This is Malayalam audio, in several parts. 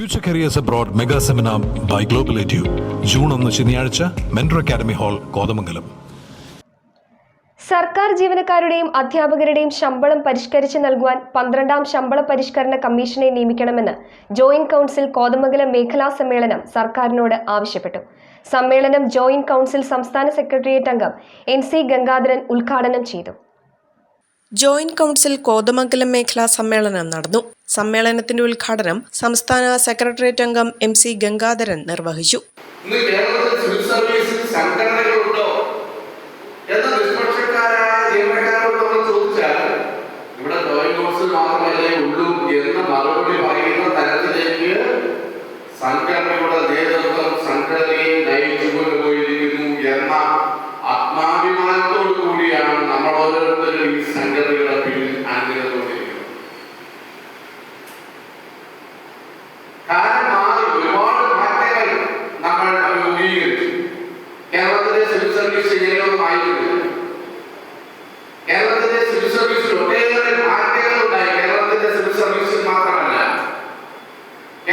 Future careers abroad mega seminar by global edu June ഒന്ന് ശനിയാഴ്ച മെൻഡർ അക്കാദമി ഹാൾ കോതമംഗലം. സർക്കാർ ജീവനക്കാരുടെയും അധ്യാപകരുടെയും ശമ്പളം പരിഷ്കരിച്ച് നൽകുവാൻ പന്ത്രണ്ടാം ശമ്പള പരിഷ്കരണ കമ്മീഷനെ നിയമിക്കണമെന്ന് ജോയിന്റ് കൗൺസിൽ കോതമംഗലം മേഖലാ സമ്മേളനം സർക്കാരിനോട് ആവശ്യപ്പെട്ടു. സമ്മേളനം ജോയിന്റ് കൗൺസിൽ സംസ്ഥാന സെക്രട്ടേറിയറ്റ് അംഗം എൻ സി ഗംഗാധരൻ ഉദ്ഘാടനം ചെയ്തു. ജോയിന്റ് കൗൺസിൽ കോതമംഗലം മേഖലാ സമ്മേളനം നടന്നു. സമ്മേളനത്തിന്റെ ഉദ്ഘാടനം സംസ്ഥാന സെക്രട്ടേറിയറ്റ് അംഗം എം സി ഗംഗാധരൻ നിർവഹിച്ചു. സംഘടനകളുണ്ടോ? എന്ന് നിഷ്പക്ഷക്കാരായ ജീവനക്കാരോട് നമ്മൾ ചോദിച്ചാൽ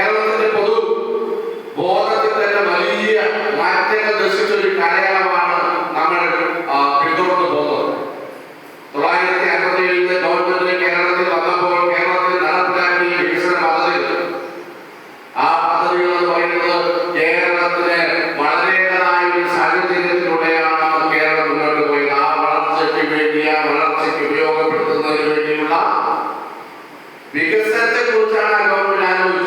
കേരളത്തിന്റെ പൊതു ബോധത്തിൽ തന്നെ വലിയ മാറ്റങ്ങൾ ദർശിച്ച ഒരു കാലയളവാണ് നമ്മൾ പിന്തുടർന്നു പോകുന്നത്. തൊള്ളായിരത്തി അൻപത്തിയേഴിലെ ഗവൺമെന്റ് കേരളത്തിൽ വന്നപ്പോൾ കേരളത്തിൽ നടപ്പിലാക്കിയ വികസന പദ്ധതികൾ. ആ പദ്ധതികൾ എന്ന് പറയുന്നത് കേരളത്തിലെ വളരേണ്ടതായ ഒരു സാഹചര്യത്തിലൂടെയാണ് കേരളം മുന്നോട്ട് പോയത്. ആ വളർച്ചയ്ക്ക് വേണ്ടി ആ വളർച്ചയ്ക്ക് ഉപയോഗപ്പെടുത്തുന്നതിന് വേണ്ടിയുള്ള വികസനത്തെ കുറിച്ചാണ് ഗവൺമെന്റ് ആലോചിച്ചത്.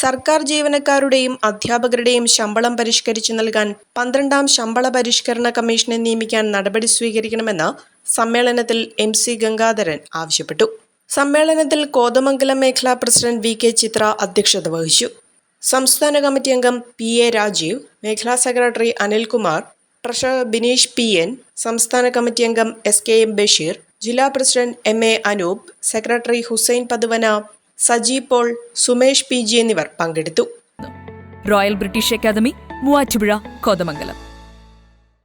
സർക്കാർ ജീവനക്കാരുടെയും അധ്യാപകരുടെയും ശമ്പളം പരിഷ്കരിച്ചു നൽകാൻ പന്ത്രണ്ടാം ശമ്പള പരിഷ്കരണ കമ്മീഷനെ നിയമിക്കാൻ നടപടി സ്വീകരിക്കണമെന്ന് സമ്മേളനത്തിൽ എം സി ഗംഗാധരൻ ആവശ്യപ്പെട്ടു. സമ്മേളനത്തിൽ കോതമംഗലം മേഖലാ പ്രസിഡന്റ് വി കെ ചിത്ര അധ്യക്ഷത വഹിച്ചു. സംസ്ഥാന കമ്മിറ്റി അംഗം പി എ രാജീവ് മേഖലാ secretary Anilkumar treasurer Bineesh P N സംസ്ഥാന കമ്മിറ്റി അംഗം എസ് കെ എം ബഷീർ ജില്ലാ president M A Anoop secretary Hussain Pathuvana Saji Paul Sumesh P G എന്നിവർ പങ്കെടുത്തു. Royal British academy Muvattupuzha Kothamangalam.